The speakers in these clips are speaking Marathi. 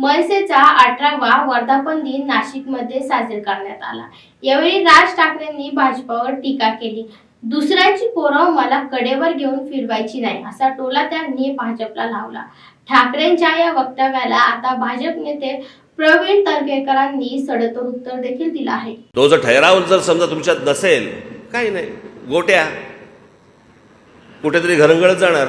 मनसेचा अठरावा वर्धापन दिन नाशिकमध्ये साजरा करण्यात आला. यावेळी राज ठाकरेंनी भाजपावर टीका केली. दुसऱ्यांची पोरं मला कडेवर घेऊन फिरवायची नाही असा टोला त्यांनी भाजपला लावला. ठाकरेंच्या या वक्तव्याला आता भाजप नेते प्रवीण तर्केकरांनी सडतोड उत्तर देखील दिलं आहे. तो जर ठराव जर समजा तुमच्यात नसेल काही नाही. गोट्या. कुठेतरी घरंगळत जाणार.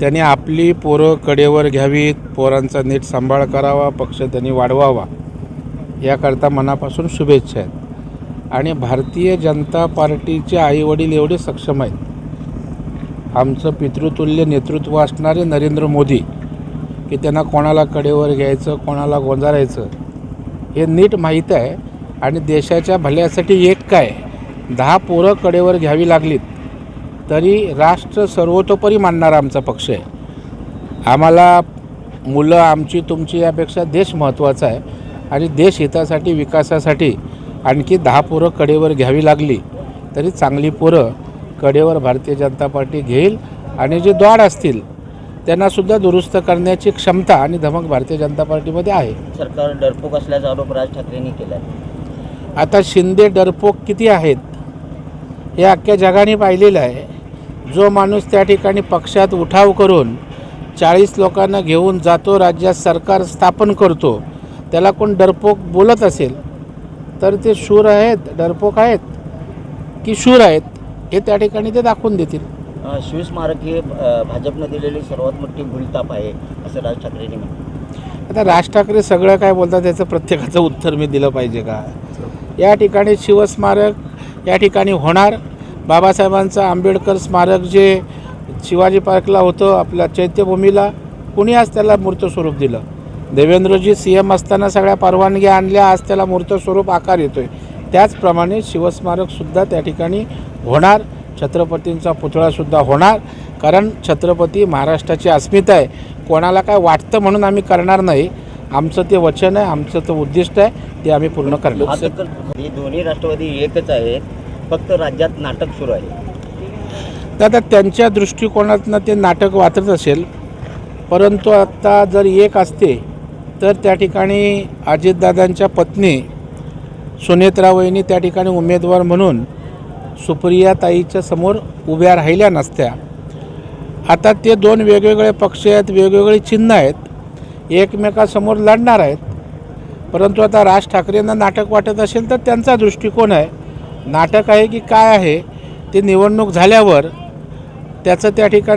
त्यांनी आपली पोरं कडेवर घ्यावीत पोरांचा नीट सांभाळ करावा पक्ष त्यांनी वाढवावा याकरता मनापासून शुभेच्छा आहेत. आणि भारतीय जनता पार्टीचे आईवडील एवढे सक्षम आहेत. आमचं पितृतुल्य नेतृत्व असणारे नरेंद्र मोदी की त्यांना कोणाला कडेवर घ्यायचं कोणाला गोंजारायचं हे नीट माहीत आहे. आणि देशाच्या भल्यासाठी एक काय दहा पोरं कडेवर घ्यावी लागलीत. तरी राष्ट्र सर्वतोपरी मानणारा आमचा पक्ष आहे. आम्हाला मुलं आमची तुमची यापेक्षा देश महत्त्वाचा आहे. आणि देश हितासाठी विकासासाठी आणखी दहा पोरं कडेवर घ्यावी लागली तरी चांगली पोरं कडेवर भारतीय जनता पार्टी घेईल आणि जे द्वाड असतील त्यांनासुद्धा दुरुस्त करण्याची क्षमता आणि धमक भारतीय जनता पार्टीमध्ये आहे. सरकार डरपोक असल्याचा आरोप राज ठाकरेंनी केला आता शिंदे डरपोक किती आहेत हे अख्ख्या जगाने पाहिलेलं आहे. जो माणूस त्या ठिकाणी पक्षात उठाव करून चाळीस लोकांना घेऊन जातो राज्यात सरकार स्थापन करतो त्याला कोण डरपोक बोलत असेल तर ते शूर आहेत डरपोक आहेत. की शूर आहेत हे त्या ठिकाणी ते दाखवून देतील. शिवस्मारक हे भाजपनं दिलेली सर्वात मोठी भूलताप आहे असं राज ठाकरेंनी म्हटलं. आता राज ठाकरे सगळं काय बोलतात त्याचं प्रत्येकाचं उत्तर मी दिलं पाहिजे का? या ठिकाणी शिवस्मारक या ठिकाणी होणार बाबासाहेबांचं आंबेडकर स्मारक जे शिवाजी पार्कला होतं आपल्या चैत्यभूमीला कुणी आज त्याला मूर्त स्वरूप दिलं? देवेंद्रजी सी एम असताना सगळ्या परवानग्या आणल्या आज त्याला मूर्त स्वरूप आकार आहे त्याचप्रमाणे शिवस्मारकसुद्धा त्या ठिकाणी होणार छत्रपतींचा पुतळासुद्धा होणार कारण छत्रपती महाराष्ट्राची अस्मिता आहे. कोणाला काय वाटतं म्हणून आम्ही करणार नाही. आमचं ते वचन आहे आमचं ते उद्दिष्ट आहे ते आम्ही पूर्ण करणार. हे दोन्ही राष्ट्रवादी एकच आहेत फक्त राज्यात नाटक सुरू आहे. तर आता त्यांच्या दृष्टिकोनातनं ते नाटक वाचत असेल परंतु आत्ता जर एक असते तर त्या ठिकाणी अजितदादांच्या पत्नी सुनेत्रा त्या ठिकाणी उमेदवार म्हणून सुप्रिया ताईच्या समोर उभ्या राहिल्या नसत्या. आता ते दोन वेगवेगळे पक्ष आहेत वेगवेगळी चिन्ह आहेत एकमेकासमोर लढणार आहेत. परंतु आता राज ठाकरेंना नाटक वाटत असेल तर त्यांचा दृष्टिकोन आहे. नाटक आहे की काय आहे ते निवडणूक झाल्यावर त्याचं त्या ठिकाणी